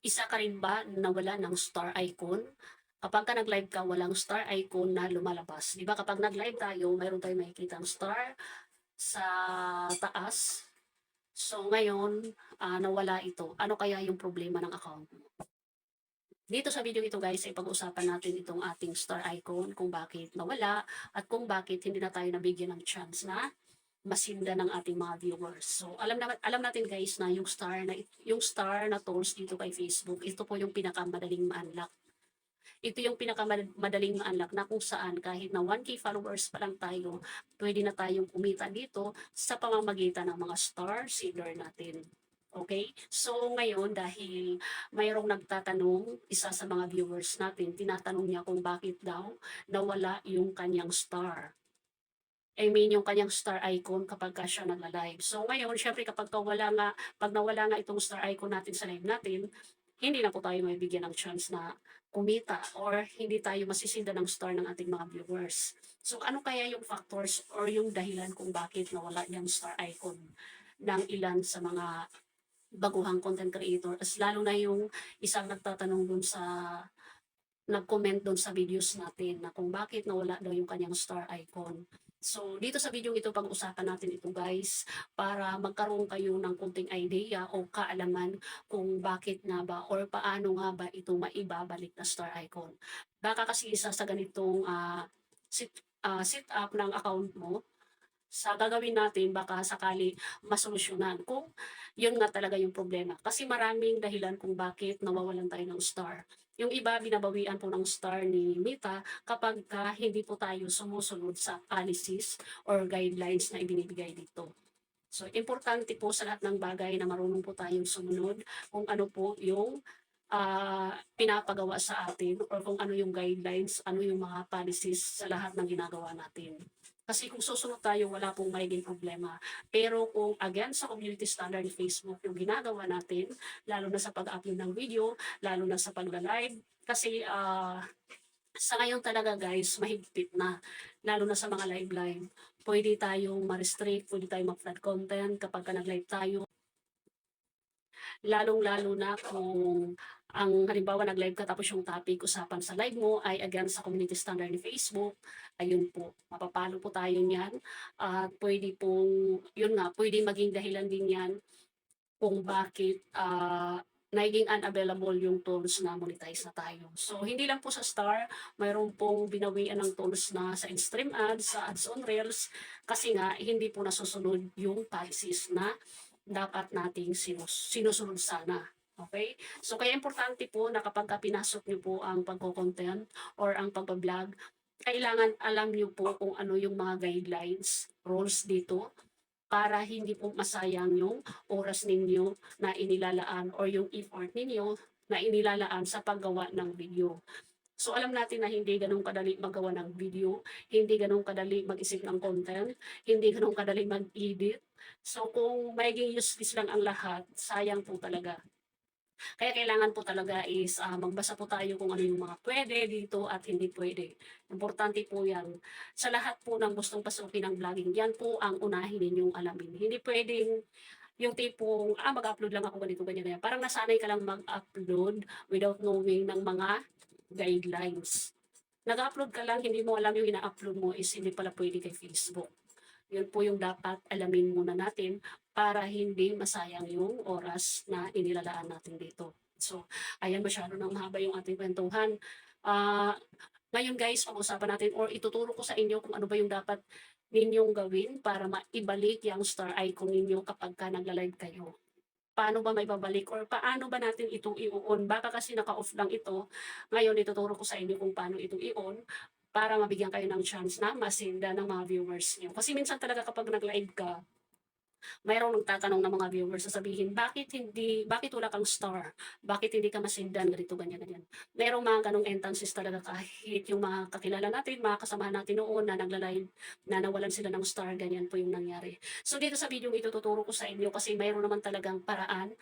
Isa ka rin ba nawala ng star icon? Kapag ka nag-live ka, walang star icon na lumalabas. Di ba kapag nag-live tayo, mayroon tayong makikita star sa taas. So ngayon, ah, nawala ito. Ano kaya yung problema ng account mo? Dito sa video ito guys, ay pag-usapan natin itong ating star icon, kung bakit nawala, at kung bakit hindi na tayo nabigyan ng chance na masinda ng ating mga viewers. So alam na alam natin guys na yung star na yung star na tools dito kay Facebook, ito po yung pinakamadaling ma-unlock. Ito yung pinakamadaling ma-unlock na kung saan kahit na 1k followers pa lang tayo, pwede na tayong kumita dito sa pamamagitan ng mga star seeder natin. Okay? So ngayon dahil mayroong nagtatanong, isa sa mga viewers natin, tinatanong niya kung bakit daw nawala yung kanyang star. I mean, yung kanyang star icon kapag ka siya nagla-live. So ngayon, syempre kapag ka wala nga, pag nawala nga itong star icon natin sa live natin, hindi na po tayo mabibigyan ng chance na kumita or hindi tayo masisinda ng star ng ating mga viewers. So ano kaya yung factors or yung dahilan kung bakit nawala yung star icon ng ilan sa mga baguhang content creator. As lalo na yung isang nagtatanong dun sa nag-comment dun sa videos natin na kung bakit nawala daw yung kanyang star icon. So, dito sa video ito, pag-usapan natin ito guys, para magkaroon kayo ng kunting idea o kaalaman kung bakit nga ba or paano nga ba ito maibabalik na star icon. Baka kasi isa sa ganitong uh, sit, uh, sit up ng account mo, sa gagawin natin, baka sakali masolusyonan kung yun nga talaga yung problema. Kasi maraming dahilan kung bakit nawawalan tayo ng star. Yung iba, binabawian po ng star ni Mita kapag ka hindi po tayo sumusunod sa policies or guidelines na ibinibigay dito. So, importante po sa lahat ng bagay na marunong po tayong sumunod kung ano po yung uh, pinapagawa sa atin or kung ano yung guidelines, ano yung mga policies sa lahat ng ginagawa natin. Kasi kung susunod tayo, wala pong magiging problema. Pero kung again sa community standard ni Facebook yung ginagawa natin, lalo na sa pag-upload ng video, lalo na sa pag-live, kasi uh, sa ngayon talaga guys, mahigpit na. Lalo na sa mga live-live. Pwede tayong ma-restrict, pwede tayong mag-flood content kapag ka nag-live tayo. Lalong-lalo na kung ang halimbawa nag-live ka tapos yung topic usapan sa live mo ay again sa community standard ni Facebook, ayun po, mapapalo po tayo niyan. At pwede pong, yun nga, pwede maging dahilan din yan kung bakit uh, naging unavailable yung tools na monetize na tayo. So, hindi lang po sa Star, mayroon pong binawian ng tools na sa in-stream ads, sa ads on Reels, kasi nga, hindi po nasusunod yung policies na dapat nating sinus sinusunod sana. Okay? So, kaya importante po na kapag pinasok niyo po ang pagko-content or ang pagbablog, kailangan alam niyo po kung ano yung mga guidelines, rules dito para hindi po masayang yung oras ninyo na inilalaan or yung effort ninyo na inilalaan sa paggawa ng video. So alam natin na hindi ganun kadali magawa ng video, hindi ganun kadali mag-isip ng content, hindi ganun kadali mag-edit. So kung magiging useless lang ang lahat, sayang po talaga. Kaya kailangan po talaga is uh, magbasa po tayo kung ano yung mga pwede dito at hindi pwede. Importante po yan. Sa lahat po ng gustong pasukin ng vlogging, yan po ang unahin ninyong alamin. Hindi pwedeng yung tipong, ah, mag-upload lang ako ganito, ganyan, ganyan. Parang nasanay ka lang mag-upload without knowing ng mga guidelines. Nag-upload ka lang, hindi mo alam yung ina-upload mo is hindi pala pwede kay Facebook. Yun po yung dapat alamin muna natin para hindi masayang yung oras na inilalaan natin dito. So, ayan masyado nang mahaba yung ating kwentuhan. Uh, ngayon guys, pag-usapan natin or ituturo ko sa inyo kung ano ba yung dapat ninyong gawin para maibalik yung star icon ninyo kapag ka nagla-live kayo paano ba may babalik or paano ba natin itong i-on. Baka kasi naka-off lang ito. Ngayon, ituturo ko sa inyo kung paano itong i-on para mabigyan kayo ng chance na masinda ng mga viewers niyo. Kasi minsan talaga kapag nag-live ka, mayroong nagtatanong ng mga viewers sasabihin, bakit hindi, bakit wala kang star? Bakit hindi ka masindan? Ganito, ganyan, ganyan. Mayroong mga ganong instances talaga kahit yung mga kakilala natin, mga kasamahan natin noon na nagla-live, na nawalan sila ng star, ganyan po yung nangyari. So dito sa video ito tuturo ko sa inyo kasi mayroon naman talagang paraan.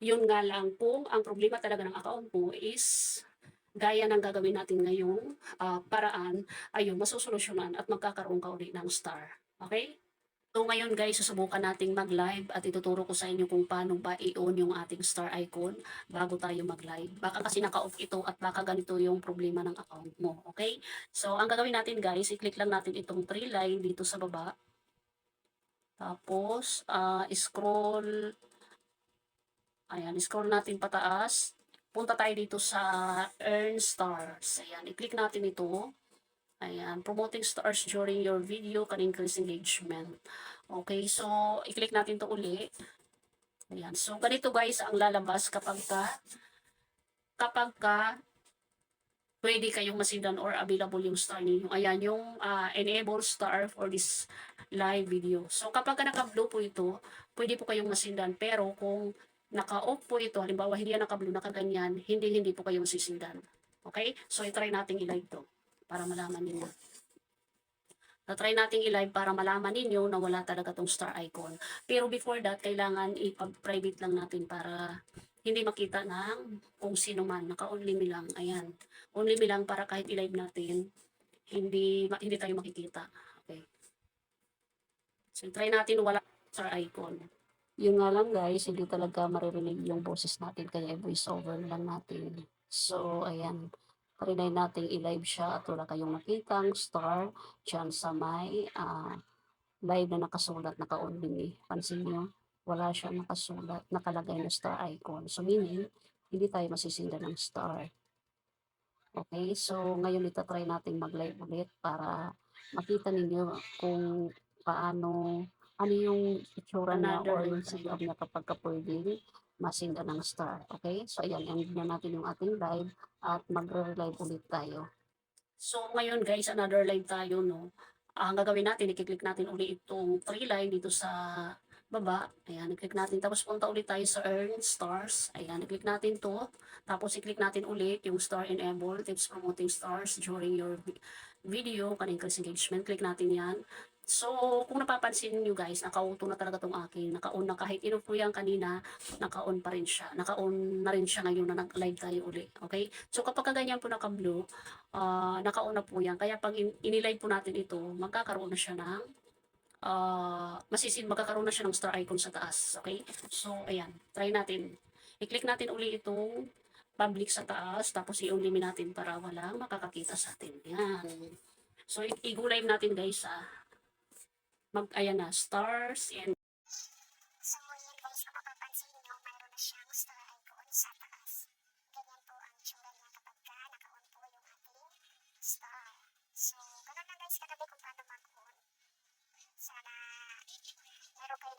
Yun nga lang kung ang problema talaga ng account mo is gaya ng gagawin natin ngayong uh, paraan, ayun, masusolusyonan at magkakaroon ka ulit ng star. Okay? So ngayon guys, susubukan nating mag-live at ituturo ko sa inyo kung paano ba i-on yung ating star icon bago tayo mag-live. Baka kasi naka-off ito at baka ganito yung problema ng account mo. Okay? So ang gagawin natin guys, i-click lang natin itong three line dito sa baba. Tapos, ah, scroll. Ayan, scroll natin pataas. Punta tayo dito sa Earn Stars. Ayan, i-click natin ito. Ayan, promoting stars during your video can increase engagement. Okay, so i-click natin to uli. Ayan, so ganito guys ang lalabas kapag ka kapag ka pwede kayong masindan or available yung star ninyo. Ayan, yung ah, enable star for this live video. So kapag ka naka-blue po ito, pwede po kayong masindan. Pero kung naka-off po ito, halimbawa hindi yan naka-blue, nakaganyan, hindi hindi po kayong sisindan. Okay? So i-try nating i-live to para malaman ninyo. Na-try nating i-live para malaman ninyo na wala talaga tong star icon. Pero before that, kailangan ipag-private lang natin para hindi makita ng kung sino man. Naka-only me lang. Ayan. Only me lang para kahit i-live natin, hindi hindi tayo makikita. Okay. So, try natin wala star icon. Yun nga lang guys, hindi talaga maririnig yung boses natin kaya voice over lang natin. So, ayan. Trinay natin i-live siya at wala kayong nakitang star dyan sa may ah, live na nakasulat, naka-only me. Pansin nyo, wala siya nakasulat, nakalagay na star icon. So, meaning, hindi tayo masisinda ng star. Okay, so ngayon itatry natin mag-live ulit para makita ninyo kung paano, ano yung itsura na or yung setup niya kapag ka pwedeng masinda ng star. Okay, so ayan, end na natin yung ating live at magre-live ulit tayo. So ngayon guys, another live tayo no. Ang gagawin natin, i-click natin ulit itong three line dito sa baba. Ayan, i-click natin. Tapos punta ulit tayo sa Earn Stars. Ayan, i-click natin to. Tapos i-click natin ulit yung Star Enable, Tips Promoting Stars during your vi- video, increase engagement. Click natin yan. So, kung napapansin nyo guys, naka-auto na talaga tong akin. Naka-on na kahit ino po yan kanina, naka-on pa rin siya. Naka-on na rin siya ngayon na nag-live tayo uli. Okay? So, kapag ganyan po naka-blue, ah naka-on na po yan. Kaya pag in- inilive po natin ito, magkakaroon na siya ng ah masisin, magkakaroon na siya ng star icon sa taas. Okay? So, ayan. Try natin. I-click natin uli itong public sa taas, tapos i-only natin para walang makakakita sa atin. Yan. So, i- i-go-live natin guys ah. Mag, ayan na, stars and So, yan guys, kung mapapansin nyo, mayroon na siyang star icon sa taas. Ganyan po ang itsura niya kapag ka yung ating star. So, ganun lang guys kagabi kung paano mag-on. Sana meron kayo